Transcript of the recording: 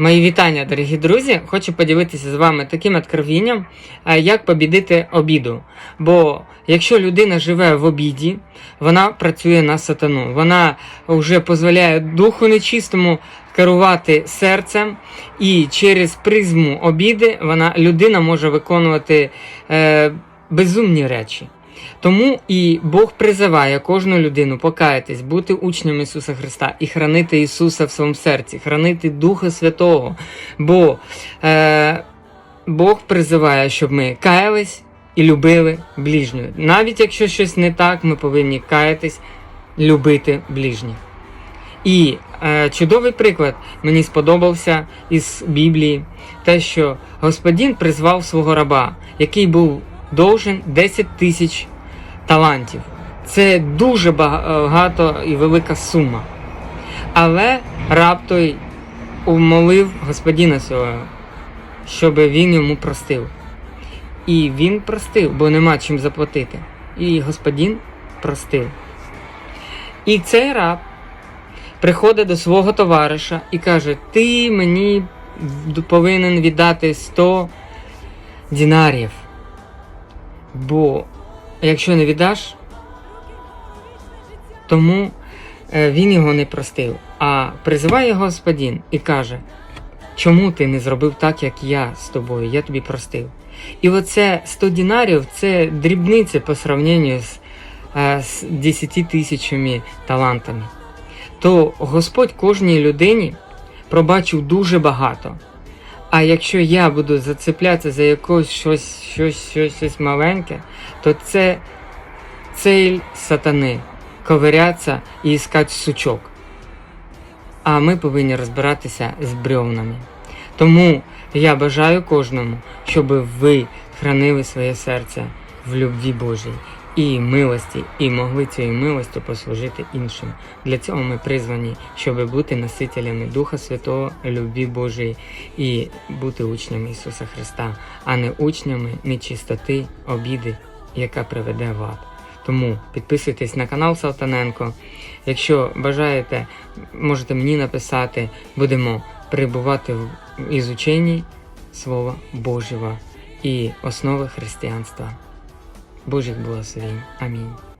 Мої вітання, дорогі друзі! Хочу поділитися з вами таким откровінням, е, як побідити обіду. Бо якщо людина живе в обіді, вона працює на сатану. Вона вже дозволяє духу нечистому керувати серцем, і через призму обіди вона людина може виконувати е, безумні речі. Тому і Бог призиває кожну людину покаятись, бути учнем Ісуса Христа і хранити Ісуса в своєму серці, хранити Духа Святого. Бо е, Бог призиває, щоб ми каялись і любили ближнього. Навіть якщо щось не так, ми повинні каятись, любити ближніх. І е, чудовий приклад мені сподобався із Біблії, те, що Господин призвав свого раба, який був довжен 10 тисяч талантів. Це дуже багато і велика сума. Але раб той умолив господина свого, щоб він йому простив. І він простив, бо нема чим заплатити. І господин простив. І цей раб приходить до свого товариша і каже: Ти мені повинен віддати 100 дінарів. Бо якщо не віддаш, тому е, він його не простив. А призиває його господин і каже: Чому ти не зробив так, як я з тобою? Я тобі простив. І оце 100 дінарів це дрібниця по сравненню з, е, з 10 тисячами талантами. То Господь кожній людині пробачив дуже багато. А якщо я буду зацеплятися за якось щось, щось, щось, щось маленьке, то це цель сатани ковирятися і іскати сучок. А ми повинні розбиратися з бревнами. Тому я бажаю кожному, щоб ви хранили своє серце в любві Божій і милості, і могли цією милостю послужити іншим. Для цього ми призвані, щоб бути носителями Духа Святого, любві Божої і бути учнями Ісуса Христа, а не учнями нечистоти, обіди, яка приведе в ад. Тому підписуйтесь на канал Салтаненко. Якщо бажаєте, можете мені написати, будемо перебувати в ізученні Слова Божого і основи християнства. Божих благословень. Амінь.